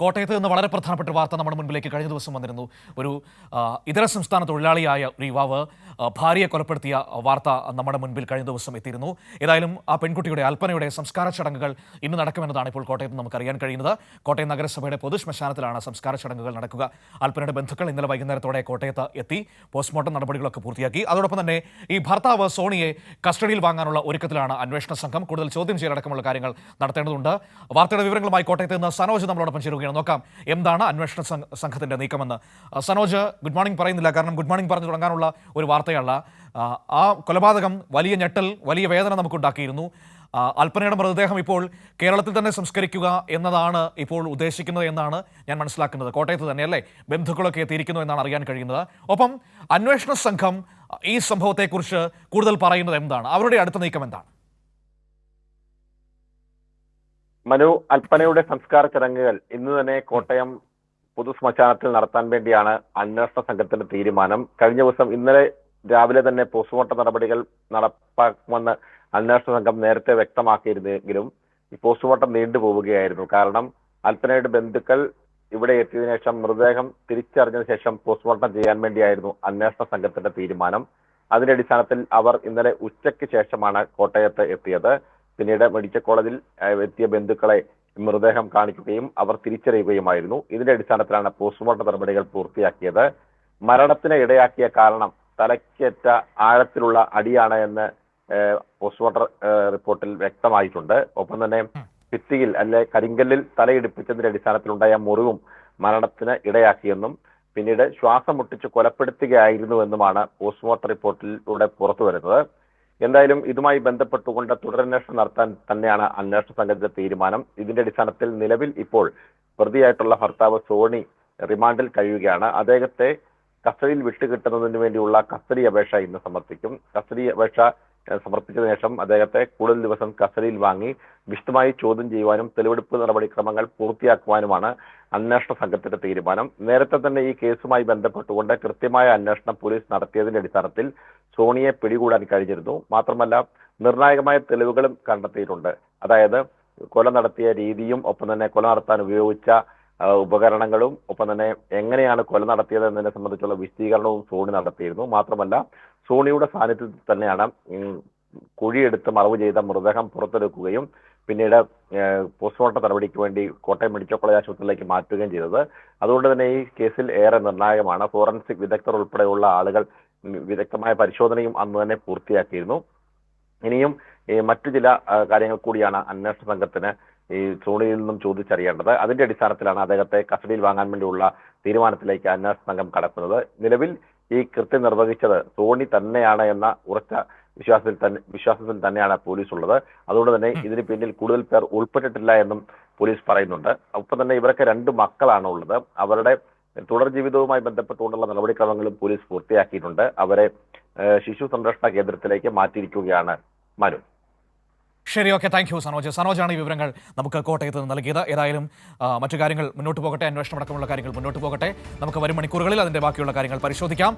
കോട്ടയത്ത് നിന്ന് വളരെ പ്രധാനപ്പെട്ട വാർത്ത നമ്മുടെ മുൻപിലേക്ക് കഴിഞ്ഞ ദിവസം വന്നിരുന്നു. ഒരു ഇതര സംസ്ഥാന തൊഴിലാളിയായ ഒരു യുവാവ് ഭാര്യയെ കൊലപ്പെടുത്തിയ വാർത്ത നമ്മുടെ മുൻപിൽ കഴിഞ്ഞ ദിവസം എത്തിയിരുന്നു. ഏതായാലും ആ പെൺകുട്ടിയുടെ അൽപ്പനയുടെ സംസ്കാര ചടങ്ങുകൾ ഇന്ന് നടക്കുമെന്നതാണ് ഇപ്പോൾ കോട്ടയത്ത് നമുക്ക് അറിയാൻ കഴിയുന്നത്. കോട്ടയം നഗരസഭയുടെ പൊതുശ്മശാനത്തിലാണ് സംസ്കാര ചടങ്ങുകൾ നടക്കുക. അൽപ്പനയുടെ ബന്ധുക്കൾ ഇന്നലെ വൈകുന്നേരത്തോടെ കോട്ടയത്ത് എത്തി പോസ്റ്റ്മോർട്ടം നടപടികളൊക്കെ പൂർത്തിയാക്കി. അതോടൊപ്പം തന്നെ ഈ ഭർത്താവ് സോണിയെ കസ്റ്റഡിയിൽ വാങ്ങാനുള്ള ഒരുക്കത്തിലാണ് അന്വേഷണ സംഘം. കൂടുതൽ ചോദ്യം ചെയ്യലടക്കമുള്ള കാര്യങ്ങൾ നടത്തേണ്ടതുണ്ട്. വാർത്തയുടെ വിവരങ്ങളുമായി കോട്ടയത്ത് നിന്ന് സനോജ് നമ്മളോടൊപ്പം ചേരുകയാണ്. നോക്കാം എന്താണ് അന്വേഷണ സംഘത്തിന്റെ നീക്കമെന്ന്. സനോജ് ഗുഡ് മോർണിംഗ് പറയുന്നില്ല. കാരണം ഗുഡ് മോർണിംഗ് പറഞ്ഞു തുടങ്ങാനുള്ള ഒരു വാർത്തയല്ല. ആ, കൊലപാതകം വലിയ ഞെട്ടൽ വലിയ വേദന നമുക്കുണ്ടാക്കിയിരുന്നു. അല്പനയുടെ മൃതദേഹം ഇപ്പോൾ കേരളത്തിൽ തന്നെ സംസ്കരിക്കുക എന്നതാണ് ഇപ്പോൾ ഉദ്ദേശിക്കുന്നത് എന്നാണ് ഞാൻ മനസ്സിലാക്കുന്നത്. കോട്ടയത്ത് തന്നെ അല്ലേ? ബന്ധുക്കളൊക്കെ എത്തിയിരിക്കുന്നു എന്നാണ് അറിയാൻ കഴിയുന്നത്. ഒപ്പം അന്വേഷണ സംഘം ഈ സംഭവത്തെക്കുറിച്ച് കൂടുതൽ പറയുന്നത് എന്താണ്? അവരുടെ അടുത്ത നീക്കം എന്താണ്? മനു അൽപ്പനയുടെ സംസ്കാര ചടങ്ങുകൾ ഇന്ന് തന്നെ കോട്ടയം പൊതു ശ്മശാനത്തിൽ നടത്താൻ വേണ്ടിയാണ് അന്വേഷണ സംഘത്തിന്റെ തീരുമാനം. കഴിഞ്ഞ ദിവസം ഇന്നലെ രാവിലെ തന്നെ പോസ്റ്റ്മോർട്ടം നടപടികൾ നടപ്പാക്കുമെന്ന് അന്വേഷണ സംഘം നേരത്തെ വ്യക്തമാക്കിയിരുന്നെങ്കിലും ഈ പോസ്റ്റ്മോർട്ടം നീണ്ടുപോവുകയായിരുന്നു കാരണം അൽപ്പനയുടെ ബന്ധുക്കൾ ഇവിടെ എത്തിയതിനു ശേഷം മൃതദേഹം തിരിച്ചറിഞ്ഞതിനു ശേഷം പോസ്റ്റ്മോർട്ടം ചെയ്യാൻ വേണ്ടിയായിരുന്നു അന്വേഷണ സംഘത്തിന്റെ തീരുമാനം. അതിന്റെ അടിസ്ഥാനത്തിൽ അവർ ഇന്നലെ ഉച്ചയ്ക്ക് ശേഷമാണ് കോട്ടയത്ത് എത്തിയത്. പിന്നീട് മെഡിക്കൽ കോളേജിൽ എത്തിയ ബന്ധുക്കളെ മൃതദേഹം കാണിക്കുകയും അവർ തിരിച്ചറിയുകയുമായിരുന്നു. ഇതിന്റെ അടിസ്ഥാനത്തിലാണ് പോസ്റ്റ്മോർട്ടം നടപടികൾ പൂർത്തിയാക്കിയത്. മരണത്തിന് ഇടയാക്കിയ കാരണം തലയ്ക്കേറ്റ ആഴത്തിലുള്ള അടിയാണ് എന്ന് പോസ്റ്റ്മോർട്ടം റിപ്പോർട്ടിൽ വ്യക്തമായിട്ടുണ്ട്. ഒപ്പം തന്നെ ഭിത്തിയിൽ അല്ലെ കരിങ്കല്ലിൽ തലയിടിപ്പിച്ചതിന്റെ അടിസ്ഥാനത്തിലുണ്ടായ മുറിവും മരണത്തിന് ഇടയാക്കിയെന്നും പിന്നീട് ശ്വാസം മുട്ടിച്ച് കൊലപ്പെടുത്തുകയായിരുന്നുവെന്നുമാണ് പോസ്റ്റ്മോർട്ടം റിപ്പോർട്ടിലൂടെ പുറത്തു വരുന്നത് എന്തായാലും ഇതുമായി ബന്ധപ്പെട്ടുകൊണ്ട് തുടരന്വേഷണം നടത്താൻ തന്നെയാണ് അന്വേഷണ സംഘത്തിന്റെ തീരുമാനം. ഇതിന്റെ അടിസ്ഥാനത്തിൽ നിലവിൽ ഇപ്പോൾ പ്രതിയായിട്ടുള്ള ഭർത്താവ് സോണി റിമാൻഡിൽ കഴിയുകയാണ്. അദ്ദേഹത്തെ കസ്റ്റഡിയിൽ വിട്ടുകിട്ടുന്നതിന് വേണ്ടിയുള്ള കസ്റ്റഡി അപേക്ഷ ഇന്ന് സമർപ്പിക്കും. കസ്റ്റഡി അപേക്ഷ സമർപ്പിച്ചതിനു ശേഷം അദ്ദേഹത്തെ കൂടുതൽ ദിവസം കസ്റ്റഡിയിൽ വാങ്ങി വിശദമായി ചോദ്യം ചെയ്യുവാനും തെളിവെടുപ്പ് നടപടിക്രമങ്ങൾ പൂർത്തിയാക്കുവാനുമാണ് അന്വേഷണ സംഘത്തിന്റെ തീരുമാനം. നേരത്തെ തന്നെ ഈ കേസുമായി ബന്ധപ്പെട്ടുകൊണ്ട് കൃത്യമായ അന്വേഷണം പോലീസ് നടത്തിയതിന്റെ അടിസ്ഥാനത്തിൽ സോണിയെ പിടികൂടാൻ കഴിഞ്ഞിരുന്നു. മാത്രമല്ല നിർണായകമായ തെളിവുകളും കണ്ടെത്തിയിട്ടുണ്ട്. അതായത് കൊല നടത്തിയ രീതിയും ഒപ്പം തന്നെ കൊല നടത്താൻ ഉപയോഗിച്ച ഉപകരണങ്ങളും ഒപ്പം തന്നെ എങ്ങനെയാണ് കൊല നടത്തിയത് എന്നതിനെ സംബന്ധിച്ചുള്ള വിശദീകരണവും സോണി നടത്തിയിരുന്നു. മാത്രമല്ല സോണിയുടെ സാന്നിധ്യത്തിൽ തന്നെയാണ് കുഴിയെടുത്ത് മറവ് ചെയ്ത മൃതദേഹം പുറത്തെടുക്കുകയും പിന്നീട് പോസ്റ്റ്മോർട്ടം നടപടിക്ക് വേണ്ടി കോട്ടയം മെഡിക്കൽ കോളേജ് ആശുപത്രിയിലേക്ക് മാറ്റുകയും ചെയ്തത്. അതുകൊണ്ട് തന്നെ ഈ കേസിൽ ഏറെ നിർണായകമാണ്. ഫോറൻസിക് വിദഗ്ധർ ഉൾപ്പെടെയുള്ള ആളുകൾ വിദഗ്ധമായ പരിശോധനയും അന്ന് തന്നെ പൂർത്തിയാക്കിയിരുന്നു. ഇനിയും മറ്റു ചില കാര്യങ്ങൾ കൂടിയാണ് അന്വേഷണ സംഘത്തിന് ഈ സോണിയിൽ നിന്നും ചോദിച്ചറിയേണ്ടത്. അതിന്റെ അടിസ്ഥാനത്തിലാണ് അദ്ദേഹത്തെ കസ്റ്റഡിയിൽ വാങ്ങാൻ വേണ്ടിയുള്ള തീരുമാനത്തിലേക്ക് അന്വേഷണ സംഘം കടക്കുന്നത്. നിലവിൽ ഈ കൃത്യം നിർവഹിച്ചത് സോണി തന്നെയാണ് എന്ന ഉറച്ച വിശ്വാസത്തിൽ തന്നെ വിശ്വാസത്തിൽ തന്നെയാണ് പോലീസ് ഉള്ളത് അതുകൊണ്ട് തന്നെ ഇതിന് പിന്നിൽ കൂടുതൽ പേർ ഉൾപ്പെട്ടിട്ടില്ല എന്നും പോലീസ് പറയുന്നുണ്ട്. ഒപ്പം തന്നെ ഇവരൊക്കെ രണ്ട് മക്കളാണ് ഉള്ളത്. അവരുടെ തുടർ ജീവിതവുമായി ബന്ധപ്പെട്ടുകൊണ്ടുള്ള നടപടിക്രമങ്ങളും പോലീസ് പൂർത്തിയാക്കിയിട്ടുണ്ട്. അവരെ ശിശു സംരക്ഷണ കേന്ദ്രത്തിലേക്ക് മാറ്റിയിരിക്കുകയാണ് മനു. ശരി ഓക്കെ. Thank you Sanoj. സനോജാണ് ഈ വിവരങ്ങൾ നമുക്ക് കോട്ടയത്ത് നിന്ന് നൽകിയത്. ഏതായാലും മറ്റു കാര്യങ്ങൾ മുന്നോട്ട് പോകട്ടെ. അന്വേഷണം അടക്കമുള്ള കാര്യങ്ങൾ മുന്നോട്ട് പോകട്ടെ. നമുക്ക് വരും മണിക്കൂറുകളിൽ അതിന്റെ ബാക്കിയുള്ള കാര്യങ്ങൾ പരിശോധിക്കാം.